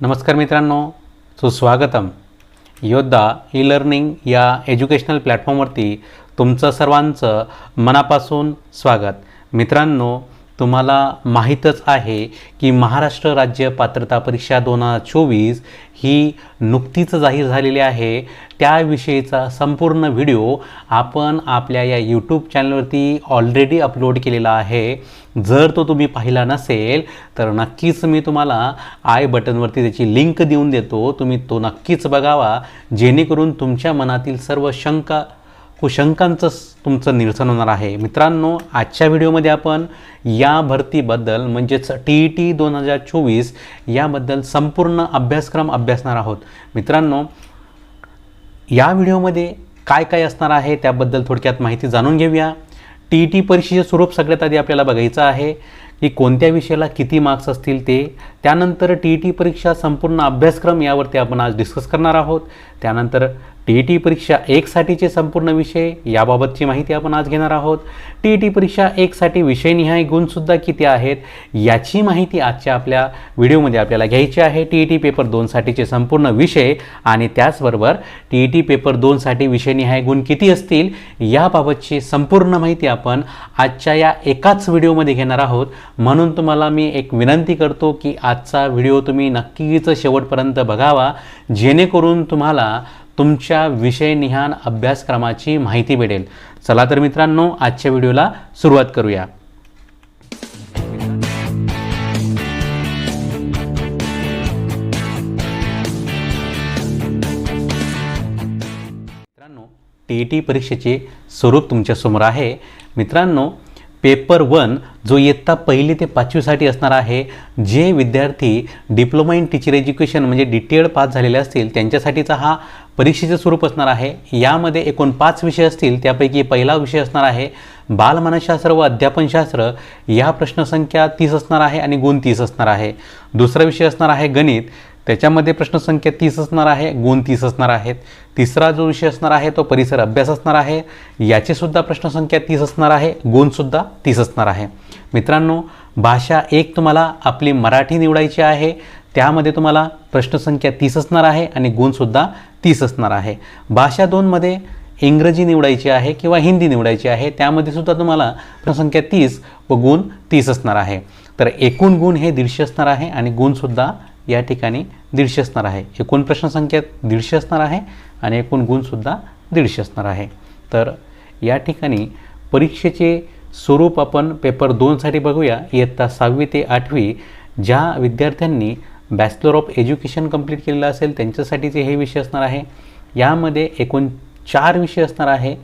नमस्कार मित्रांनो सुस्वागतम. योद्धा ई लर्निंग या एज्युकेशनल प्लॅटफॉर्मवरती तुमचं सर्वांचं मनापासून स्वागत. मित्रांनो तुम्हाला माहीतच आहे की महाराष्ट्र राज्य पात्रता परीक्षा दोन हजार चोवीस ही नुकतीच जाहीर झालेली आहे. त्याविषयीचा संपूर्ण व्हिडिओ आपण आपल्या या यूट्यूब चॅनलवरती ऑलरेडी अपलोड केलेला आहे. जर तो तुम्ही पाहिला नसेल तर नक्कीच मी तुम्हाला आय बटनवरती त्याची लिंक देऊन देतो. तुम्ही तो नक्कीच बघावा. जेणेकरून तुमच्या मनातील सर्व शंका कुशंकांचं तुमचं निरसन होणार आहे. मित्रांनो आजच्या व्हिडिओमध्ये आपण या भरतीबद्दल म्हणजेच टी ई टी दोन हजार चोवीस याबद्दल संपूर्ण अभ्यासक्रम अभ्यासणार आहोत. मित्रांनो या व्हिडिओमध्ये काय काय असणार आहे त्याबद्दल थोडक्यात माहिती जाणून घेऊया. टी ई टी परीक्षेचे स्वरूप सगळ्यात आधी आपल्याला बघायचं आहे की कोणत्या विषयाला किती मार्क्स असतील ते त्यानंतर टी ई टी परीक्षा संपूर्ण अभ्यासक्रम यावरती आपण आज डिस्कस करणार आहोत. त्यानंतर टी ई टी परीक्षा एकसाठीचे संपूर्ण विषय याबाबतची माहिती आपण आज घेणार आहोत. टी ई टी परीक्षा एकसाठी विषयनिहाय गुणसुद्धा किती आहेत याची माहिती आजच्या आपल्या व्हिडिओमध्ये आपल्याला घ्यायची आहे. टी ई टी पेपर दोनसाठीचे संपूर्ण विषय आणि त्याचबरोबर टी ई टी पेपर दोनसाठी विषयनिहाय गुण किती असतील याबाबतची संपूर्ण माहिती आपण आजच्या या एकाच व्हिडिओमध्ये घेणार आहोत. म्हणून तुम्हाला मी एक विनंती करतो की आज आजचा व्हिडिओ तुम्ही नक्कीच शेवटपर्यंत बघावा. जेणेकरून तुम्हाला तुमच्या विषयनिहान अभ्यासक्रमाची माहिती भेटेल. चला तर मित्रांनो आजच्या व्हिडिओला सुरुवात करूया. मित्रांनो टी ई टी परीक्षेचे स्वरूप तुमच्यासमोर आहे. मित्रांनो पेपर वन जो इयत्ता पहिली ते पाचवीसाठी असणार आहे जे विद्यार्थी डिप्लोमा इन टीचर एज्युकेशन म्हणजे डी टी एड पास झालेले असतील त्यांच्यासाठीचा हा परीक्षेचे स्वरूप असणार आहे. यामध्ये एकूण पाच विषय असतील त्यापैकी पहिला विषय असणार आहे बालमानसशास्त्र व अध्यापनशास्त्र. या प्रश्नसंख्या तीस असणार आहे आणि गुण तीस असणार आहे. दुसरा विषय असणार आहे गणित. त्याच्यामध्ये प्रश्नसंख्या तीस असणार आहे गुण तीस असणार आहेत. तिसरा जो विषय असणार आहे तो परिसर अभ्यास असणार आहे. याचीसुद्धा प्रश्नसंख्या तीस असणार आहे गुणसुद्धा तीस असणार आहे. मित्रांनो भाषा एक तुम्हाला आपली मराठी निवडायची आहे. त्यामध्ये तुम्हाला प्रश्नसंख्या तीस असणार आहे आणि गुणसुद्धा तीस असणार आहे. भाषा दोनमध्ये इंग्रजी निवडायची आहे किंवा हिंदी निवडायची आहे त्यामध्ये सुद्धा तुम्हाला प्रश्नसंख्या तीस व गुण तीस असणार आहे. तर एकूण गुण हे दीडशे असणार आहे आणि गुणसुद्धा या ठिकाणी दीडशे असणार आहे. एकूण प्रश्नसंख्या दीडशे असणार आहे आणि एकूण गुणसुद्धा दीडशे असणार आहे. तर या ठिकाणी परीक्षेचे स्वरूप आपण पेपर दोनसाठी बघूया. इयत्ता सहावी ते आठवी ज्या विद्यार्थ्यांनी बॅचलर ऑफ एज्युकेशन कंप्लीट केलेलं असेल त्यांच्यासाठीचे हे विषय असणार आहे. यामध्ये एकूण चार विषय असणार आहे.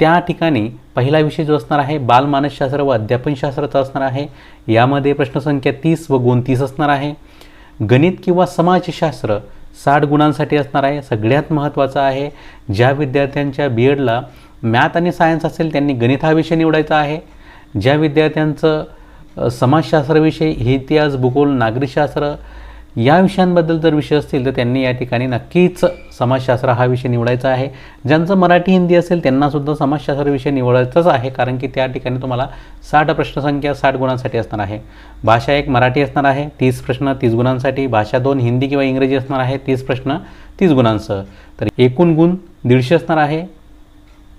त्या ठिकाणी पहिला विषय जो असणार आहे बालमानसशास्त्र व अध्यापनशास्त्राचा असणार आहे. यामध्ये प्रश्नसंख्या तीस व गुण तीस असणार आहे. गणित किंवा समाजशास्त्र साठ गुणांसाठी असणार आहे सगळ्यात महत्त्वाचं आहे. ज्या विद्यार्थ्यांच्या बी एडला मॅथ आणि सायन्स असेल त्यांनी गणित हा विषय निवडायचा आहे. ज्या विद्यार्थ्यांचं समाजशास्त्राविषयी इतिहास भूगोल नागरिकशास्त्र या विषयांबद्दल जर विषय असतील तर त्यांनी या ठिकाणी नक्कीच समाजशास्त्र हा विषय निवडायचा आहे. ज्यांचं मराठी हिंदी असेल त्यांनासुद्धा समाजशास्त्र विषय निवडायचाच आहे कारण की त्या ठिकाणी तुम्हाला साठ प्रश्नसंख्या साठ गुणांसाठी असणार आहे. भाषा एक मराठी असणार आहे तीस प्रश्न तीस गुणांसाठी. भाषा दोन हिंदी किंवा इंग्रजी असणार आहे तीस प्रश्न तीस गुणांसह. तर एकूण गुण दीडशे असणार आहे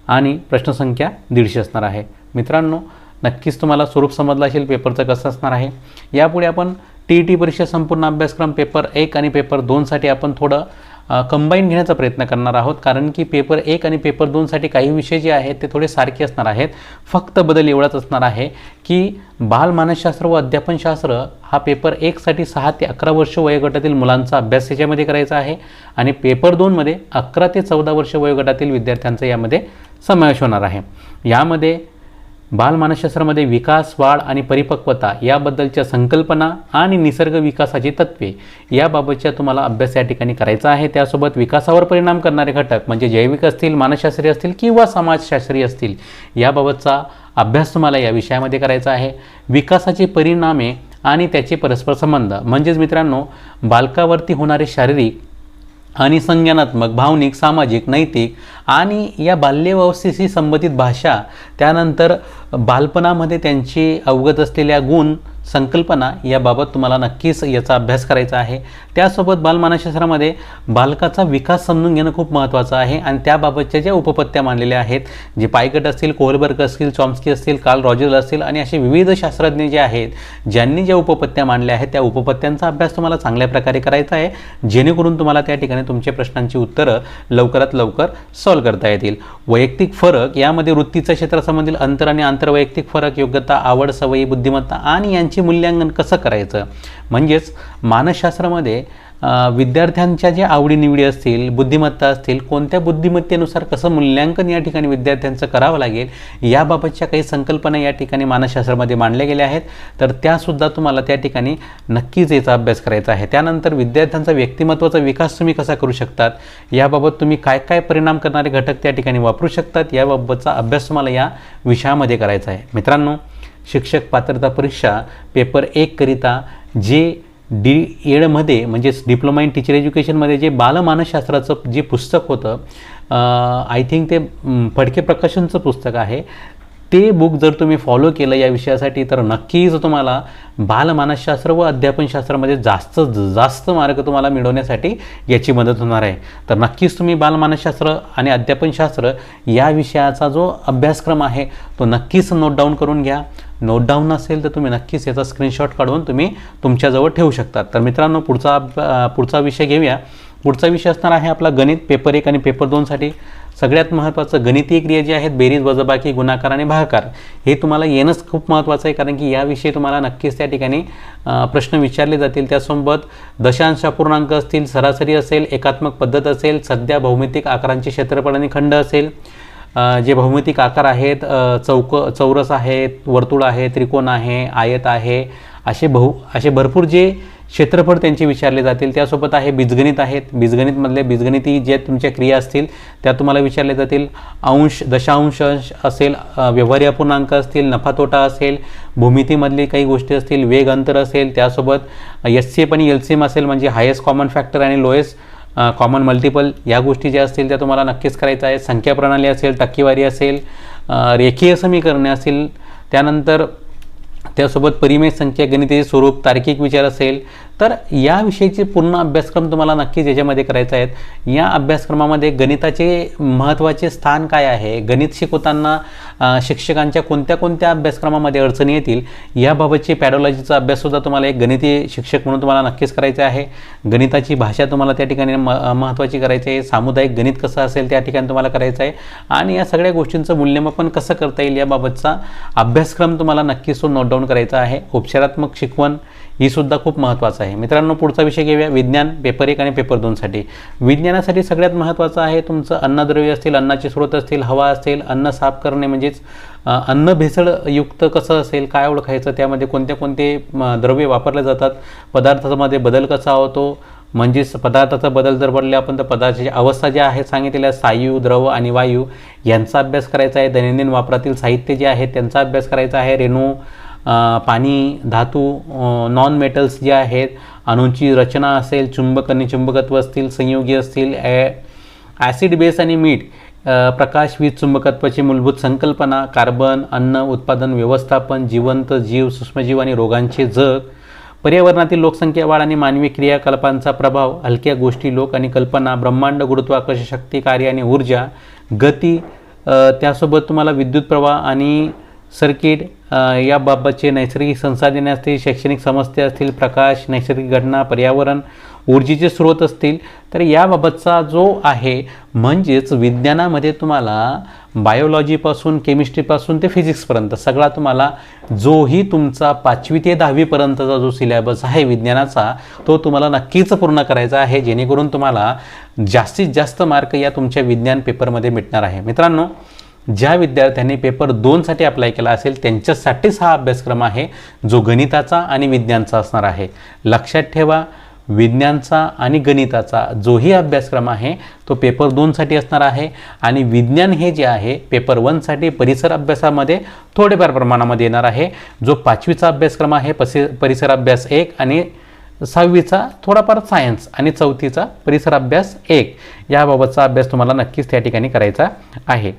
आणि प्रश्नसंख्या दीडशे असणार आहे. मित्रांनो नक्कीच तुम्हाला स्वरूप समजलं असेल पेपरचं कसं असणार आहे. यापुढे आपण टी ई टी परीक्षा संपूर्ण अभ्यासक्रम पेपर एक आणि पेपर दोनसाठी आपण थोडं कंबाईन घेण्याचा प्रयत्न करणार आहोत. कारण की पेपर एक आणि पेपर दोनसाठी काही विषय जे आहेत ते थोडे सारखे असणार आहेत. फक्त बदल एवढाच असणार आहे की बालमानसशास्त्र व अध्यापनशास्त्र हा पेपर एकसाठी सहा ते अकरा वर्ष वयोगटातील मुलांचा अभ्यास याच्यामध्ये करायचा आहे. आणि पेपर दोनमध्ये अकरा ते चौदा वर्ष वयोगटातील विद्यार्थ्यांचा यामध्ये समावेश होणार आहे. यामध्ये बालमानसशास्त्रामध्ये विकास वाढ आणि परिपक्वता याबद्दलच्या संकल्पना आणि निसर्ग विकासाची तत्त्वे याबाबतच्या तुम्हाला अभ्यास या ठिकाणी करायचा आहे. त्यासोबत विकासावर परिणाम करणारे घटक म्हणजे जैविक असतील मानसशास्त्रीय असतील किंवा समाजशास्त्रीय असतील याबाबतचा अभ्यास तुम्हाला या विषयामध्ये करायचा आहे. विकासाचे परिणामे आणि त्याचे परस्पर संबंध. म्हणजेच मित्रांनो बालकावरती होणारे शारीरिक आणि संज्ञानात्मक भावनिक सामाजिक नैतिक आणि या बाल्यवस्थेशी संबंधित भाषा त्यानंतर बालपणामध्ये त्यांची अवगत असलेल्या गुण संकल्पना याबाबत तुम्हाला नक्कीच याचा अभ्यास करायचा आहे. त्यासोबत बालमानसशास्त्रामध्ये बालकाचा विकास समजून घेणं खूप महत्त्वाचं आहे आणि त्याबाबतच्या ज्या उपपत्त्या मांडलेल्या आहेत जे पायगट असतील कोहलबर्ग असतील चॉम्स्की असतील कार्ल रॉजर असतील आणि असे विविध शास्त्रज्ञ जे आहेत ज्यांनी ज्या उपपत्त्या मांडल्या आहेत त्या उपपत्त्यांचा अभ्यास तुम्हाला चांगल्या प्रकारे करायचा आहे. जेणेकरून तुम्हाला त्या ठिकाणी तुमच्या प्रश्नांची उत्तरं लवकरात लवकर सॉल्व करता येतील. वैयक्तिक फरक यामध्ये वृत्तीच्या क्षेत्रासंबंधील अंतर आणि आंतरवैयक्तिक फरक योग्यता आवड सवयी बुद्धिमत्ता आणि यांचे मूल्यांकन कसं करायचं? म्हणजेच मानसशास्त्रामध्ये विद्यार्थ्यांच्या ज्या आवडीनिवडी असतील बुद्धिमत्ता असतील कोणत्या बुद्धिमत्तेनुसार कसं मूल्यांकन या ठिकाणी विद्यार्थ्यांचं करावं लागेल याबाबतच्या काही संकल्पना या ठिकाणी मानसशास्त्रामध्ये मांडल्या गेल्या आहेत. तर त्यासुद्धा तुम्हाला त्या ठिकाणी नक्कीच याचा अभ्यास करायचा आहे. त्यानंतर विद्यार्थ्यांचा व्यक्तिमत्वाचा विकास तुम्ही कसा करू शकतात? याबाबत तुम्ही काय काय परिणाम करणारे घटक त्या ठिकाणी वापरू शकतात? याबाबतचा अभ्यास तुम्हाला या विषयामध्ये करायचा आहे. मित्रांनो शिक्षक पात्रता परीक्षा पेपर एक करिता जे डी एडमध्ये म्हणजेच डिप्लोमा इन टीचर एज्युकेशनमध्ये जे बालमानसशास्त्राचं जे पुस्तक होतं आय थिंक ते फडके प्रकाशनचं पुस्तक आहे. ते बुक जर तुम्ही फॉलो केलं या विषयासाठी तर नक्कीच तुम्हाला बालमानसशास्त्र व अध्यापनशास्त्रामध्ये जास्त जास्त मार्ग तुम्हाला मिळवण्यासाठी याची मदत होणार आहे. तर नक्कीच तुम्ही बालमानसशास्त्र आणि अध्यापनशास्त्र या विषयाचा जो अभ्यासक्रम आहे तो नक्कीच नोट डाऊन करून घ्या. नोट डाऊन नसेल तर तुम्ही नक्कीच याचा स्क्रीनशॉट काढून तुम्ही तुमच्याजवळ ठेवू शकता. तर मित्रांनो पुढचा पुढचा विषय घेऊया. पुढचा विषय असणार आहे आपला गणित पेपर एक आणि पेपर दोनसाठी सगळ्यात महत्त्वाचं गणितीय क्रिया जी आहेत बेरीज वजबाकी गुणाकार आणि भागाकार हे तुम्हाला येणंच खूप महत्त्वाचं आहे कारण की याविषयी तुम्हाला नक्कीच त्या ठिकाणी प्रश्न विचारले जातील. त्यासोबत दशांश अपूर्णांक असतील सरासरी असेल एकात्मक पद्धत असेल सध्या भौमितिक आकारांचे क्षेत्रफळ आणि खंड असेल. जे भौमितिक आकार आहेत चौक चौरस आहेत वर्तुळ आहे त्रिकोण आहे आयत आहे असे बहु असे भरपूर जे क्षेत्रफळ त्यांचे विचारले जातील त्यासोबत आहे बीजगणित आहेत. बीजगणितमधले बीजगणिती जे तुमच्या क्रिया असतील त्या तुम्हाला विचारले जातील. अंश दशांश अंश असेल अ, व्यवहारी अपूर्णांक असतील नफा तोटा असेल भूमितीमधली काही गोष्टी असतील वेग अंतर असेल त्यासोबत एस सी एफ आणि एल सी एम असेल म्हणजे हायेस्ट कॉमन फॅक्टर आणि लोएस्ट कॉमन मल्टिपल या गोष्टी ज्या असतील त्या तुम्हाला नक्कीच करायचं आहे संख्या प्रणाली असेल टक्केवारी असेल रेखीय समीकरणे असतील त्यानंतर त्यासोबत परिमेय संख्या गणिताचे स्वरूप तार्किक विचार असेल तर याविषयीचे पूर्ण अभ्यासक्रम तुम्हाला नक्कीच याच्यामध्ये करायचा आहे या अभ्यासक्रमामध्ये गणिताचे महत्त्वाचे स्थान काय आहे? गणित शिकवताना शिक्षकांच्या कोणत्या कोणत्या अभ्यासक्रमामध्ये अडचणी येतील? याबाबतची पॅडॉलॉजीचा अभ्याससुद्धा तुम्हाला एक गणितीय शिक्षक म्हणून तुम्हाला नक्कीच करायचा आहे. गणिताची भाषा तुम्हाला त्या ठिकाणी म महत्त्वाची करायची आहे. सामुदायिक गणित कसं असेल त्या ठिकाणी तुम्हाला करायचं आहे. आणि या सगळ्या गोष्टींचं मूल्यमापन कसं करता येईल याबाबतचा अभ्यासक्रम तुम्हाला नक्कीच तो नोट डाऊन करायचा आहे. उपचारात्मक शिकवण ही सुद्धा खूप महत्त्वाचं आहे. मित्रांनो पुढचा विषय घेऊया. विज्ञान पेपर एक आणि पेपर दोनसाठी विज्ञानासाठी सगळ्यात महत्त्वाचं आहे तुमचं अन्नद्रव्य असतील अन्नाचे स्रोत असतील हवा असेल अन्न साफ करणे म्हणजेच अन्न भेसळयुक्त कसं असेल काय ओळखायचं त्यामध्ये कोणते कोणते द्रव्य वापरले जातात पदार्थामध्ये बदल कसा होतो म्हणजेच पदार्थाचा बदल जर पडले आपण तर पदार्थाची अवस्था ज्या आहेत सांगितलेल्या सायू द्रव आणि वायू यांचा अभ्यास करायचा आहे. दैनंदिन वापरातील साहित्य जे आहे त्यांचा अभ्यास करायचा आहे. रेणू पाणी धातू नॉन मेटल्स जे आहेत अणूंची रचना असेल चुंबक आणि चुंबकत्व असतील संयोगी असतील ॲ ॲसिड बेस आणि मीठ प्रकाश वीज चुंबकत्वाची मूलभूत संकल्पना कार्बन अन्न उत्पादन व्यवस्थापन जिवंत जीव सूक्ष्मजीव आणि रोगांचे जग पर्यावरणातील लोकसंख्या वाढ आणि मानवी क्रियाकलापांचा प्रभाव हलक्या गोष्टी लोक आणि कल्पना ब्रह्मांड गुरुत्वाकर्षण शक्ती कार्य आणि ऊर्जा गती त्यासोबत तुम्हाला विद्युत प्रवाह आणि सर्किट याबाबतचे नैसर्गिक संसाधने असतील शैक्षणिक समस्या असतील प्रकाश नैसर्गिक घटना पर्यावरण ऊर्जेचे स्रोत असतील तर याबाबतचा जो आहे म्हणजेच विज्ञानामध्ये तुम्हाला बायोलॉजीपासून केमिस्ट्रीपासून ते फिजिक्सपर्यंत सगळा तुम्हाला जोही तुमचा पाचवी ते दहावीपर्यंतचा जो सिलेबस आहे विज्ञानाचा तो तुम्हाला नक्कीच पूर्ण करायचा आहे जेणेकरून तुम्हाला जास्तीत जास्त मार्क या तुमच्या विज्ञान पेपरमध्ये मिळणार आहे. मित्रांनो ज्या विद्यार्थ्यांनी पेपर दोनसाठी अप्लाय केला असेल त्यांच्यासाठीच हा अभ्यासक्रम आहे जो गणिताचा आणि विज्ञानचा असणार आहे. लक्षात ठेवा विज्ञानचा आणि गणिताचा जोही अभ्यासक्रम आहे तो पेपर दोनसाठी असणार आहे. आणि विज्ञान हे जे आहे पेपर वनसाठी परिसर अभ्यासामध्ये थोडेफार प्रमाणामध्ये येणार आहे. जो पाचवीचा अभ्यासक्रम आहे पसि परिसर अभ्यास एक आणि सहावीचा थोडाफार सायन्स आणि चौथीचा परिसर अभ्यास एक. याबाबतचा अभ्यास तुम्हाला नक्कीच त्या ठिकाणी करायचा आहे.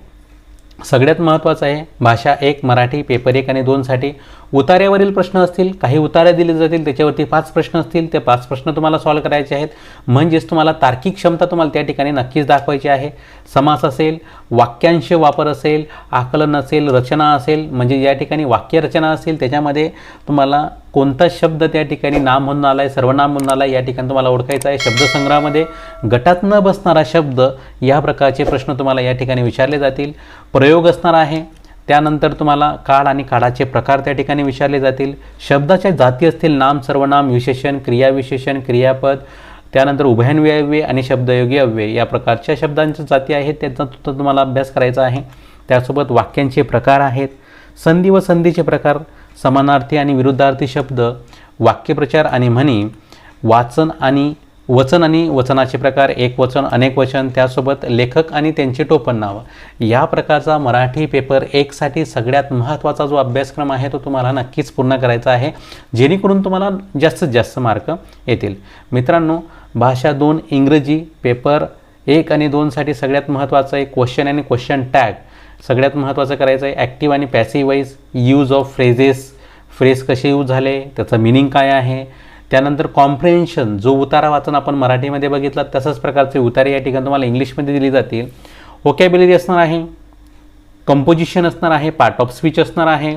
सगळ्यात महत्त्वाचं आहे भाषा एक मराठी पेपर एक आणि दोनसाठी उतार्यावरील प्रश्न असतील काही उतारे दिले जातील त्याच्यावरती पाच प्रश्न असतील ते पाच प्रश्न तुम्हाला सॉल्व्ह करायचे आहेत. म्हणजेच तुम्हाला तार्किक क्षमता तुम्हाला त्या ठिकाणी नक्कीच दाखवायची आहे. समास असेल वाक्यांश वापर असेल आकलन असेल रचना असेल म्हणजे या ठिकाणी वाक्यरचना असेल त्याच्यामध्ये तुम्हाला कोणता शब्द त्या ठिकाणी नाम म्हणून आला आहे सर्वनाम म्हणून आला आहे या ठिकाणी तुम्हाला ओळखायचा आहे. शब्दसंग्रहामध्ये गटात न बसणारा शब्द या प्रकारचे प्रश्न तुम्हाला या ठिकाणी विचारले जातील. प्रयोग असणार आहे त्यानंतर तुम्हाला काळ आणि काळाचे प्रकार त्या ठिकाणी विचारले जातील. शब्दाच्या जाती असतील नाम सर्वनाम विशेषण क्रियाविशेषण क्रियापद त्यानंतर उभयान्वयव्ये आणि शब्दयोगी अव्यय या प्रकारच्या शब्दांच्या जाती आहेत त्यांचा सुद्धा तुम्हाला अभ्यास करायचा आहे. त्यासोबत वाक्यांचे प्रकार आहेत. संधी व संधीचे प्रकार समानार्थी आणि विरुद्धार्थी शब्द वाक्यप्रचार आणि म्हणी वाचन आणि वचन आणि वचनाचे प्रकार एक वचन अनेक वचन त्यासोबत लेखक आणि त्यांचे टोपण नावं. या प्रकारचा मराठी पेपर एकसाठी सगळ्यात महत्त्वाचा जो अभ्यासक्रम आहे तो तुम्हाला नक्कीच पूर्ण करायचा आहे जेणेकरून तुम्हाला जास्तीत जास्त मार्क येतील. मित्रांनो भाषा दोन इंग्रजी पेपर एक आणि दोनसाठी सगळ्यात महत्त्वाचं आहे क्वेश्चन आणि क्वेश्चन टॅग सगळ्यात महत्त्वाचं करायचं आहे ॲक्टिव्ह आणि passive wise use of phrases phrase कसे यूज झाले त्याचं मिनिंग काय आहे त्यानंतर कॉम्प्रिहेन्शन जो उतारा वाचन आपण मराठीमध्ये बघितला तसंच प्रकारचे उतारे या ठिकाणी तुम्हाला इंग्लिशमध्ये दिली जातील. ओकॅबिलिटी असणार आहे कंपोजिशन असणार आहे पार्ट ऑफ स्पीच असणार आहे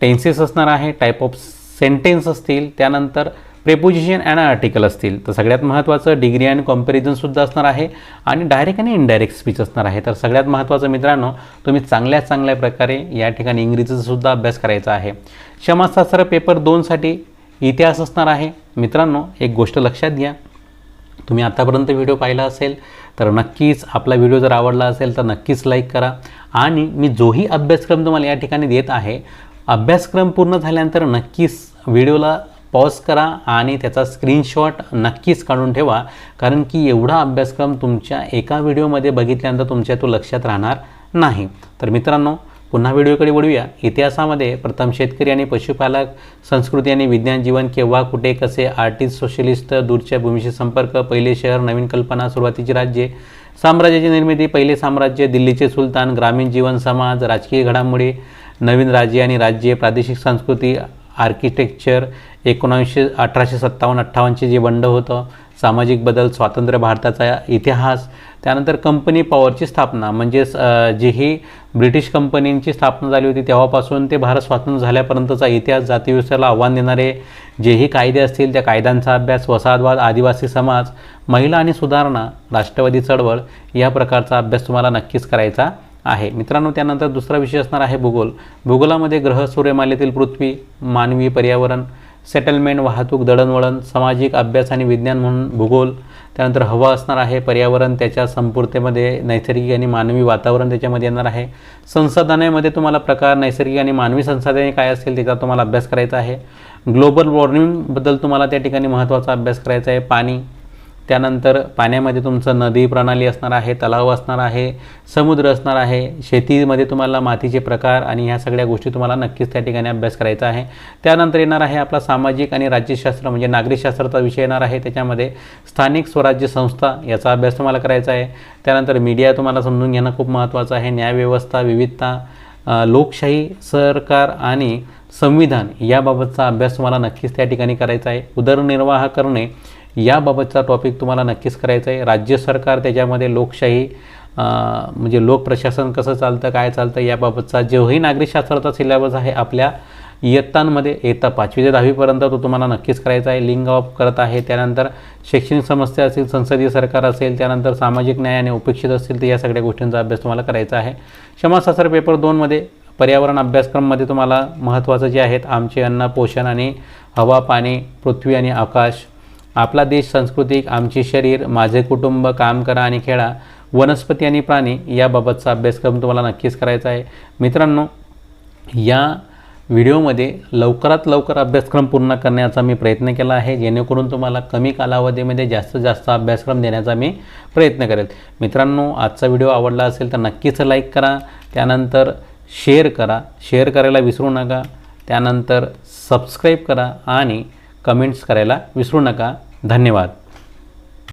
टेन्सेस असणार आहे टाईप ऑफ सेंटेन्स असतील त्यानंतर प्रेपोजिशन अँड आर्टिकल असतील. तर सगळ्यात महत्त्वाचं डिग्री अँड कॉम्पॅरिझनसुद्धा असणार आहे आणि डायरेक्ट आणि इनडायरेक्ट स्पीच असणार आहे. तर सगळ्यात महत्त्वाचं मित्रांनो तुम्ही चांगल्या चांगल्या प्रकारे या ठिकाणी इंग्रजीचासुद्धा अभ्यास करायचा आहे. क्षमाशास्त्र पेपर दोनसाठी इतिहास असणार आहे. मित्रांनो एक गोष्ट लक्षात घ्या. तुम्ही आतापर्यंत व्हिडिओ पाहिला असेल तर नक्कीच आपला व्हिडिओ जर आवडला असेल तर नक्कीच लाईक करा. आणि मी जोही अभ्यासक्रम तुम्हाला या ठिकाणी देत आहे. अभ्यासक्रम पूर्ण झाल्यानंतर नक्कीच व्हिडिओला पॉज करा आणि त्याचा स्क्रीनशॉट नक्कीच काढून ठेवा. कारण की एवढा अभ्यासक्रम तुमच्या एका व्हिडिओमध्ये बघितल्यानंतर तुमच्या तो लक्षात राहणार नाही. तर मित्रांनो पुन्हा व्हिडिओकडे वळूया. इतिहासामध्ये प्रथम शेतकरी आणि पशुपालक संस्कृती आणि विज्ञान जीवन केव्हा कुठे कसे आर्टिस्ट सोशलिस्ट दूरच्या भूमीशी संपर्क पहिले शहर नवीन कल्पना सुरुवातीची राज्ये साम्राज्याची निर्मिती पहिले साम्राज्य दिल्लीचे सुलतान ग्रामीण जीवन समाज राजकीय घडामोडी नवीन राज्ये आणि राज्ये प्रादेशिक संस्कृती आर्किटेक्चर एकोणावीसशे अठराशे सत्तावन्न अठ्ठावन्नचे जे बंड होतं सामाजिक बदल स्वातंत्र्य भारताचा इतिहास त्यानंतर कंपनी पॉवरची स्थापना म्हणजेच जी ही ब्रिटिश कंपनींची स्थापना झाली होती तेव्हापासून ते भारत स्वातंत्र्य झाल्यापर्यंतचा इतिहास जातीव्यवस्थेला आव्हान देणारे जेही कायदे असतील त्या कायद्यांचा अभ्यास वसाहतवाद आदिवासी समाज महिला आणि सुधारणा राष्ट्रवादी चळवळ या प्रकारचा अभ्यास तुम्हाला नक्कीच करायचा आहे. मित्रांनो त्यानंतर दुसरा विषय असणार आहे भूगोल. भूगोलामध्ये ग्रह सूर्यमालेतील पृथ्वी मानवी पर्यावरण सेटलमेंट वाहतूक दळणवळण सामाजिक अभ्यास आणि विज्ञान म्हणून भूगोल. त्यानंतर हवा असणार आहे पर्यावरण त्याच्या संपूर्तेमध्ये नैसर्गिक आणि मानवी वातावरण त्याच्यामध्ये येणार आहे. संसाधनामध्ये तुम्हाला प्रकार नैसर्गिक आणि मानवी संसाधने काय असतील त्याचा तुम्हाला अभ्यास करायचा आहे. ग्लोबल वॉर्मिंगबद्दल तुम्हाला त्या ठिकाणी महत्त्वाचा अभ्यास करायचा आहे. पाणी त्यानंतर पाण्यामध्ये तुमचं नदी प्रणाली असणार आहे तलाव असणार आहे समुद्र असणार आहे शेतीमध्ये तुम्हाला मातीचे प्रकार आणि ह्या सगळ्या गोष्टी तुम्हाला नक्कीच त्या ठिकाणी अभ्यास करायचा आहे. त्यानंतर येणार आहे आपला सामाजिक आणि राज्यशास्त्र म्हणजे नागरिकशास्त्राचा विषय येणार आहे. त्याच्यामध्ये स्थानिक स्वराज्य संस्था याचा अभ्यास तुम्हाला करायचा आहे. त्यानंतर मीडिया तुम्हाला समजून घेणं खूप महत्त्वाचं आहे. न्यायव्यवस्था विविधता लोकशाही सरकार आणि संविधान याबाबतचा अभ्यास तुम्हाला नक्कीच त्या ठिकाणी करायचा आहे. उदरनिर्वाह करणे याबाबतचा टॉपिक तुम्हाला नक्कीच करायचा आहे. राज्य सरकार त्याच्यामध्ये लोकशाही म्हणजे लोक प्रशासन कसं चालतं काय चालतं याबाबतचा जेव्हाही नागरिकशास्त्राचा सिलेबस आहे आपल्या इयत्तांमध्ये येता. पाचवी ते दहावीपर्यंत तो तुम्हाला नक्कीच करायचा आहे. लिंग ऑफ करत आहे. त्यानंतर शैक्षणिक समस्या असतील संसदीय सरकार असेल त्यानंतर सामाजिक न्याय आणि उपेक्षित असतील तर या सगळ्या गोष्टींचा अभ्यास तुम्हाला करायचा आहे. क्षमाशास्त्र पेपर दोनमध्ये पर्यावरण अभ्यासक्रममध्ये तुम्हाला महत्त्वाचं जे आहेत आमचे अन्न पोषण आणि हवा पाणी पृथ्वी आणि आकाश आपला देश सांस्कृतिक आमचे शरीर माझे कुटुंब काम करा आणि खेळा वनस्पती आणि प्राणी याबाबतचा अभ्यासक्रम तुम्हाला नक्कीच करायचा आहे. मित्रांनो या व्हिडिओमध्ये लवकरात लवकर अभ्यासक्रम पूर्ण करण्याचा मी प्रयत्न केला आहे जेणेकरून तुम्हाला कमी कालावधीमध्ये जास्तीत जास्त अभ्यासक्रम देण्याचा मी प्रयत्न करेल. मित्रांनो आजचा व्हिडिओ आवडला असेल तर नक्कीच लाईक करा त्यानंतर शेअर करा. शेअर करायला विसरू नका त्यानंतर सबस्क्राईब करा आणि कमेंट्स करायला विसरू नका. धन्यवाद.